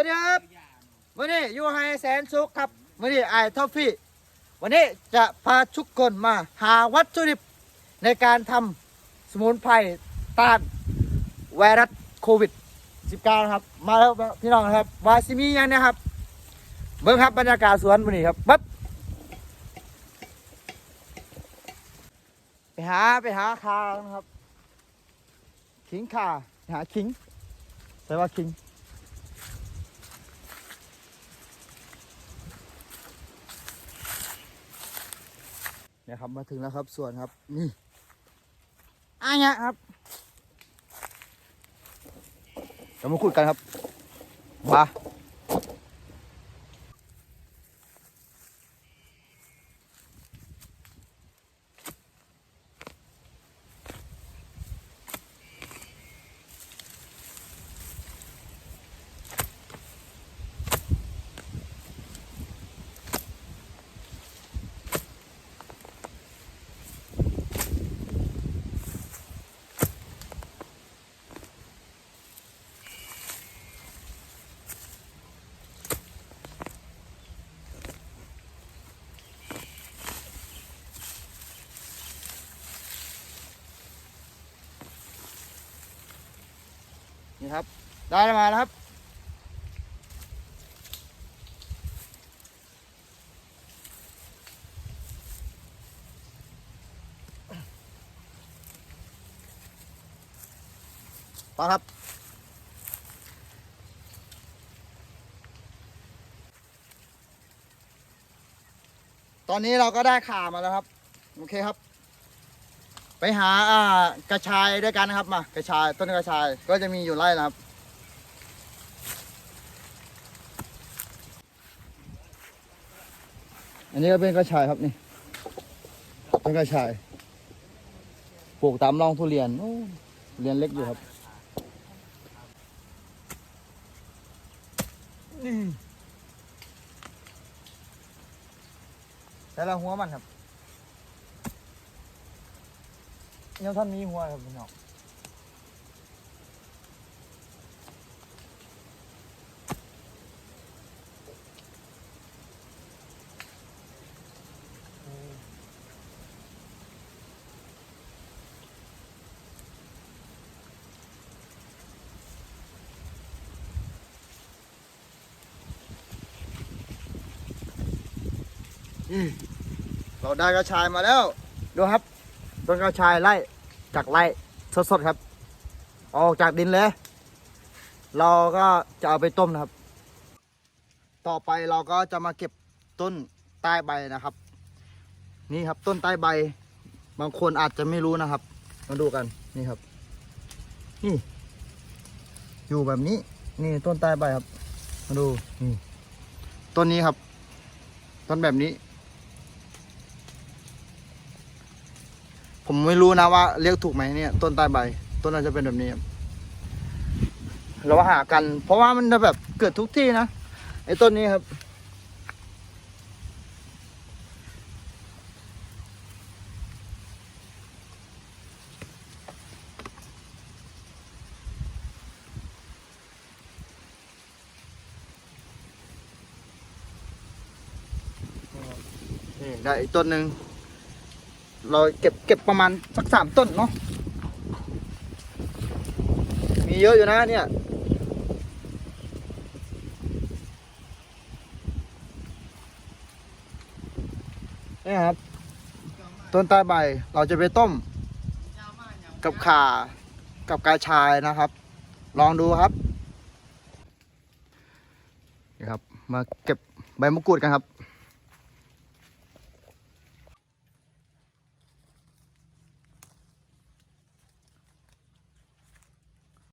วัสดีครับวันนี้อยู่ไฮแสนสุขครับวันนี้ไอทอฟฟี่วันนี้จะพาทุกคนมาหาวัตถุดิบในการทำสมุนไพรต้านไวรัสโควิด 19 ครับ มาแล้วพี่น้องครับวาซิมียังนะครับ เบิ้งครับบรรยากาศสวนวันนี้ครับปั๊บไปหาไปหาคานะครับ ขิงขาหาขิงแปลว่าขิง เนี่ยครับมาถึงแล้วครับ ส่วนครับ นี่อันนี้ครับเรามาขุดกันครับมา นี่ครับ ได้มาแล้วครับต่อครับ ตอนนี้เราก็ได้ข่ามาแล้วครับ โอเคครับ ไปหาอ่ากระชายด้วยกันนะครับมากระชายต้นกระชายก็จะมีอยู่ไร่นะครับ อันนี้ก็เป็นกระชายครับนี่ต้นกระชายปลูกตามร่องทุเรียนโอ้ทุเรียนเล็กอยู่ครับนี่แต่ละหัวมันครับ ยังท่านมีหัวครับพี่น้องอืมเราได้กระชายมาแล้ว ดูครับ ต้นกระชายไล่จากไล่สดๆครับ ออกจากดินเลย เราก็จะเอาไปต้มนะครับ ต่อไปเราก็จะมาเก็บต้นใต้ใบนะครับ นี่ครับต้นใต้ใบ บางคนอาจจะไม่รู้นะครับ มาดูกันนี่ครับ นี่ อยู่แบบนี้ นี่ต้นใต้ใบครับ มาดูนี่ต้นนี้ครับ ต้นแบบนี้ ผมไม่รู้นะว่าเรียกถูกไหมเนี่ย ต้นใต้ใบ ต้นน่าจะเป็นแบบนี้เราหากัน เพราะว่ามันจะแบบเกิดทุกที่นะไอ้ต้นนี้ครับ นี่ได้อีกต้นหนึ่ง เราเก็บเก็บประมาณสักสามต้นเนาะมีเยอะอยู่นะเนี่ยนี่ครับต้นใต้ใบเราจะไปต้ม กับข่ากับกระชายนะครับ ลองดูครับนี่ครับ มาเก็บใบมะกรูดกันครับ